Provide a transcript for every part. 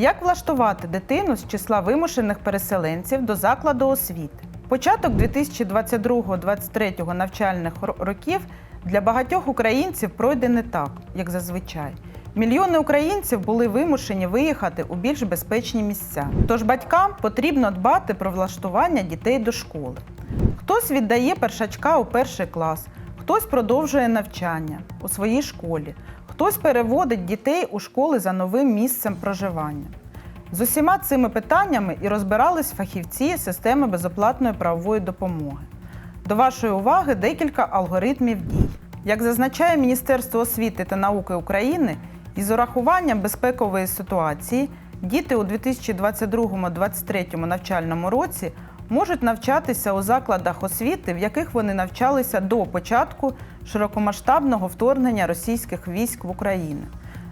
Як влаштувати дитину з числа вимушених переселенців до закладу освіти? Початок 2022-2023 навчальних років для багатьох українців пройде не так, як зазвичай. Мільйони українців були вимушені виїхати у більш безпечні місця. Тож батькам потрібно дбати про влаштування дітей до школи. Хтось віддає першачка у перший клас, хтось продовжує навчання у своїй школі, хтось переводить дітей у школи за новим місцем проживання. З усіма цими питаннями і розбирались фахівці системи безоплатної правової допомоги. До вашої уваги декілька алгоритмів дій. Як зазначає Міністерство освіти та науки України, із урахуванням безпекової ситуації діти у 2022-2023 навчальному році можуть навчатися у закладах освіти, в яких вони навчалися до початку широкомасштабного вторгнення російських військ в Україну.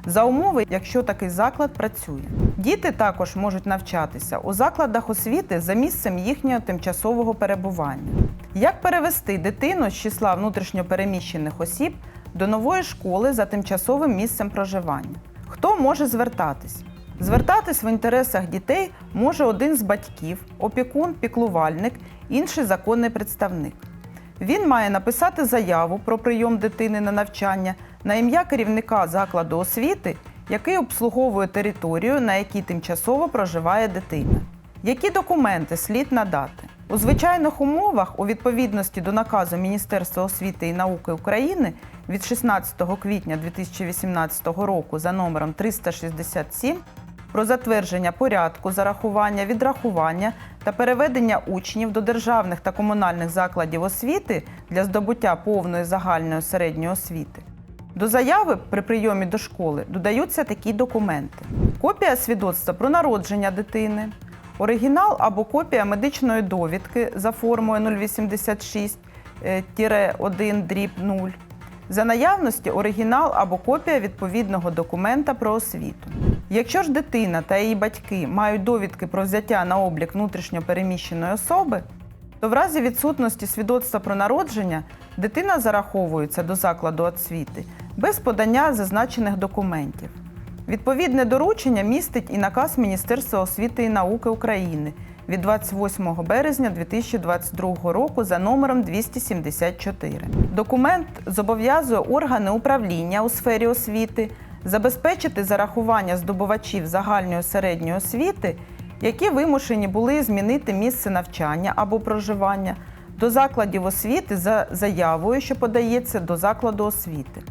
За умови, якщо такий заклад працює. Діти також можуть навчатися у закладах освіти за місцем їхнього тимчасового перебування. Як перевести дитину з числа внутрішньопереміщених осіб до нової школи за тимчасовим місцем проживання? Хто може звертатись? Звертатись в інтересах дітей може один з батьків, опікун, піклувальник, інший законний представник. Він має написати заяву про прийом дитини на навчання на ім'я керівника закладу освіти, який обслуговує територію, на якій тимчасово проживає дитина. Які документи слід надати? У звичайних умовах, у відповідності до наказу Міністерства освіти і науки України від 16 квітня 2018 року за номером 367 про затвердження порядку зарахування, відрахування та переведення учнів до державних та комунальних закладів освіти для здобуття повної загальної середньої освіти. До заяви при прийомі до школи додаються такі документи: копія свідоцтва про народження дитини, оригінал або копія медичної довідки за формою 086-1 дріб 0, за наявності оригінал або копія відповідного документа про освіту. Якщо ж дитина та її батьки мають довідки про взяття на облік внутрішньопереміщеної особи, то в разі відсутності свідоцтва про народження дитина зараховується до закладу освіти без подання зазначених документів. Відповідне доручення містить і наказ Міністерства освіти і науки України від 28 березня 2022 року за номером 274. Документ зобов'язує органи управління у сфері освіти забезпечити зарахування здобувачів загальної середньої освіти, які вимушені були змінити місце навчання або проживання до закладів освіти за заявою, що подається до закладу освіти.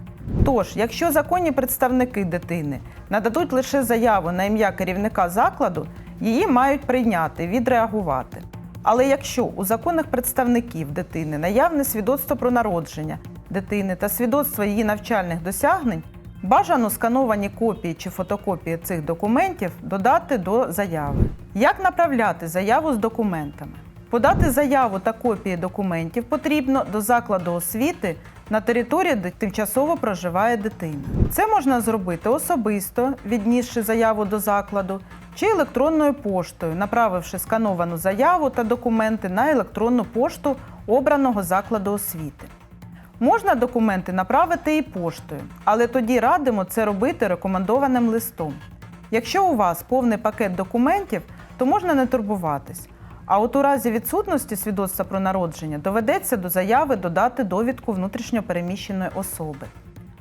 Тож, якщо законні представники дитини нададуть лише заяву на ім'я керівника закладу, її мають прийняти, відреагувати. Але якщо у законних представників дитини наявне свідоцтво про народження дитини та свідоцтво її навчальних досягнень, бажано скановані копії чи фотокопії цих документів додати до заяви. Як направляти заяву з документами? Подати заяву та копії документів потрібно до закладу освіти на території, де тимчасово проживає дитина. Це можна зробити особисто, віднісши заяву до закладу, чи електронною поштою, направивши скановану заяву та документи на електронну пошту обраного закладу освіти. Можна документи направити і поштою, але тоді радимо це робити рекомендованим листом. Якщо у вас повний пакет документів, то можна не турбуватись. А от у разі відсутності свідоцтва про народження доведеться до заяви додати довідку внутрішньопереміщеної особи.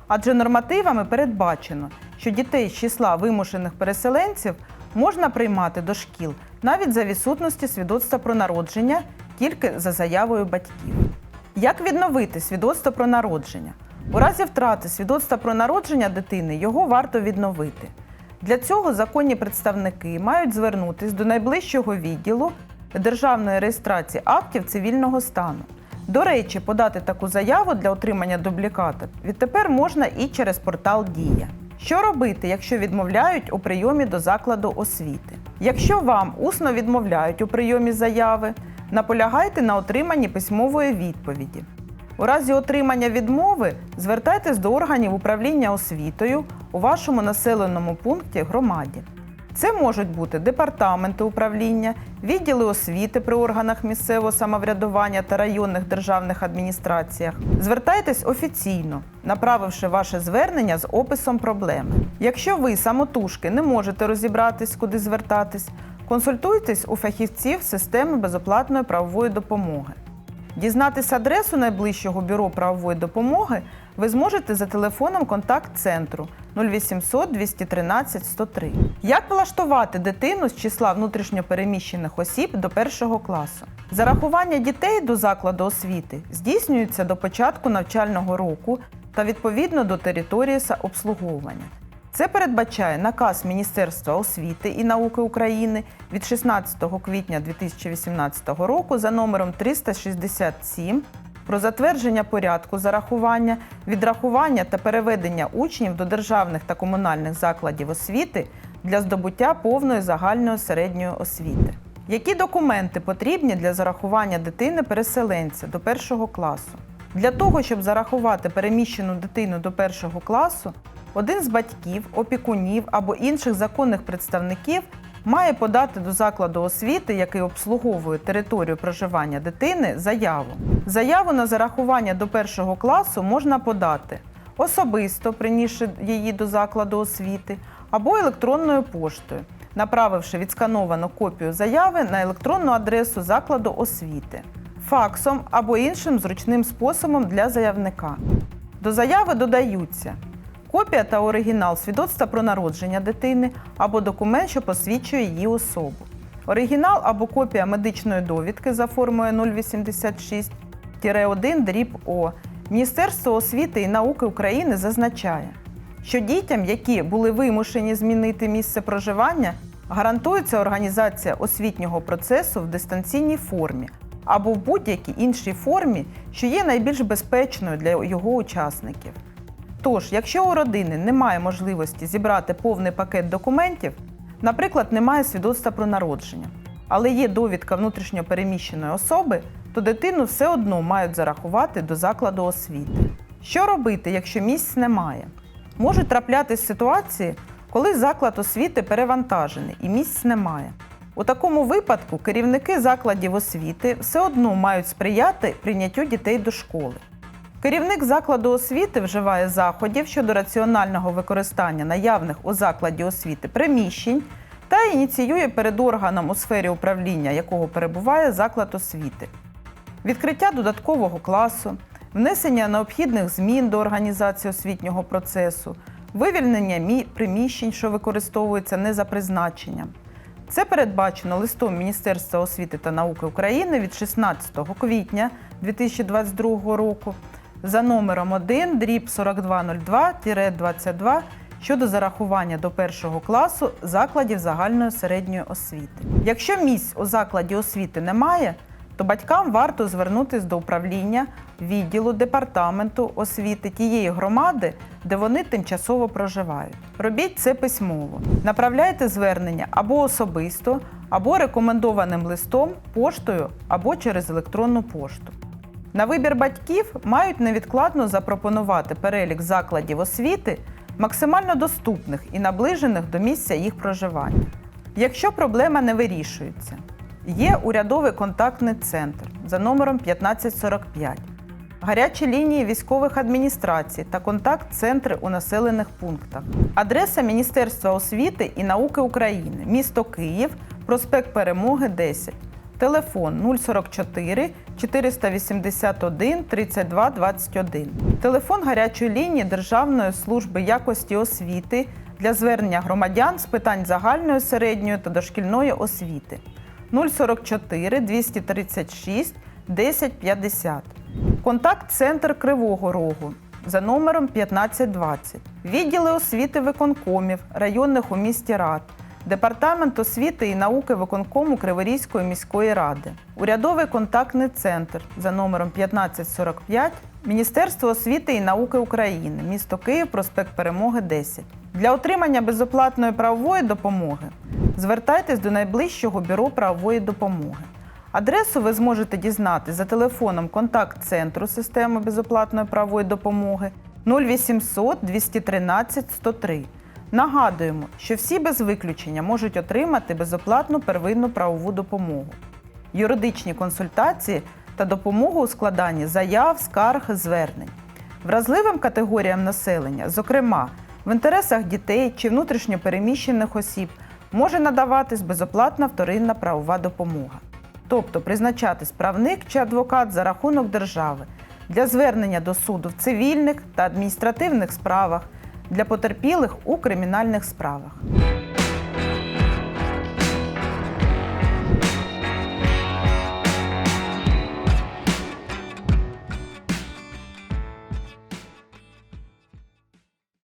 Адже нормативами передбачено, що дітей з числа вимушених переселенців можна приймати до шкіл навіть за відсутності свідоцтва про народження тільки за заявою батьків. Як відновити свідоцтво про народження? У разі втрати свідоцтва про народження дитини його варто відновити. Для цього законні представники мають звернутися до найближчого відділу державної реєстрації актів цивільного стану. До речі, подати таку заяву для отримання дубліката відтепер можна і через портал Дія. Що робити, якщо відмовляють у прийомі до закладу освіти? Якщо вам усно відмовляють у прийомі заяви, наполягайте на отриманні письмової відповіді. У разі отримання відмови звертайтесь до органів управління освітою у вашому населеному пункті громаді. Це можуть бути департаменти управління, відділи освіти при органах місцевого самоврядування та районних державних адміністраціях. Звертайтесь офіційно, направивши ваше звернення з описом проблеми. Якщо ви самотужки не можете розібратись, куди звертатись, консультуйтесь у фахівців системи безоплатної правової допомоги. Дізнатися адресу найближчого бюро правової допомоги ви зможете за телефоном контакт-центру 0800 213 103. Як влаштувати дитину з числа внутрішньопереміщених осіб до першого класу? Зарахування дітей до закладу освіти здійснюється до початку навчального року та відповідно до території обслуговування. Це передбачає наказ Міністерства освіти і науки України від 16 квітня 2018 року за номером 367 про затвердження порядку зарахування, відрахування та переведення учнів до державних та комунальних закладів освіти для здобуття повної загальної середньої освіти. Які документи потрібні для зарахування дитини переселенця до першого класу? Для того, щоб зарахувати переміщену дитину до першого класу, один з батьків, опікунів або інших законних представників має подати до закладу освіти, який обслуговує територію проживання дитини, заяву. Заяву на зарахування до першого класу можна подати особисто, принісши її до закладу освіти, або електронною поштою, направивши відскановану копію заяви на електронну адресу закладу освіти, факсом або іншим зручним способом для заявника. До заяви додаються копія та оригінал свідоцтва про народження дитини або документ, що посвідчує її особу. Оригінал або копія медичної довідки за формою 086-1 дріб О. Міністерство освіти і науки України зазначає, що дітям, які були вимушені змінити місце проживання, гарантується організація освітнього процесу в дистанційній формі або в будь-якій іншій формі, що є найбільш безпечною для його учасників. Тож, якщо у родини немає можливості зібрати повний пакет документів, наприклад, немає свідоцтва про народження, але є довідка внутрішньопереміщеної особи, то дитину все одно мають зарахувати до закладу освіти. Що робити, якщо місць немає? Можуть траплятись ситуації, коли заклад освіти перевантажений і місць немає. У такому випадку керівники закладів освіти все одно мають сприяти прийняттю дітей до школи. Керівник закладу освіти вживає заходів щодо раціонального використання наявних у закладі освіти приміщень та ініціює перед органом у сфері управління, якого перебуває заклад освіти. Відкриття додаткового класу, внесення необхідних змін до організації освітнього процесу, вивільнення приміщень, що використовуються не за призначенням. Це передбачено листом Міністерства освіти та науки України від 16 квітня 2022 року за номером 1 дріб 4202-22 щодо зарахування до першого класу закладів загальної середньої освіти. Якщо місць у закладі освіти немає, то батькам варто звернутися до управління, відділу департаменту освіти тієї громади, де вони тимчасово проживають. Робіть це письмово. Направляйте звернення або особисто, або рекомендованим листом, поштою, або через електронну пошту. На вибір батьків мають невідкладно запропонувати перелік закладів освіти, максимально доступних і наближених до місця їх проживання. Якщо проблема не вирішується, є урядовий контактний центр за номером 1545, гарячі лінії військових адміністрацій та контакт-центри у населених пунктах. Адреса Міністерства освіти і науки України, місто Київ, проспект Перемоги 10. Телефон 044 481 32 21. Телефон гарячої лінії Державної служби якості освіти для звернення громадян з питань загальної, середньої та дошкільної освіти 044 236 1050. Контакт-центр Кривого Рогу за номером 1520. Відділи освіти виконкомів районних у місті Рад. Департамент освіти і науки виконкому Криворізької міської ради, урядовий контактний центр за номером 1545, Міністерство освіти і науки України, місто Київ, проспект Перемоги 10. Для отримання безоплатної правової допомоги звертайтесь до найближчого бюро правової допомоги. Адресу ви зможете дізнати за телефоном контакт-центру системи безоплатної правової допомоги 0800 213 103. Нагадуємо, що всі без виключення можуть отримати безоплатну первинну правову допомогу, юридичні консультації та допомогу у складанні заяв, скарг, звернень. Вразливим категоріям населення, зокрема в інтересах дітей чи внутрішньо переміщених осіб, може надаватись безоплатна вторинна правова допомога, тобто призначатись правник чи адвокат за рахунок держави для звернення до суду в цивільних та адміністративних справах, для потерпілих у кримінальних справах.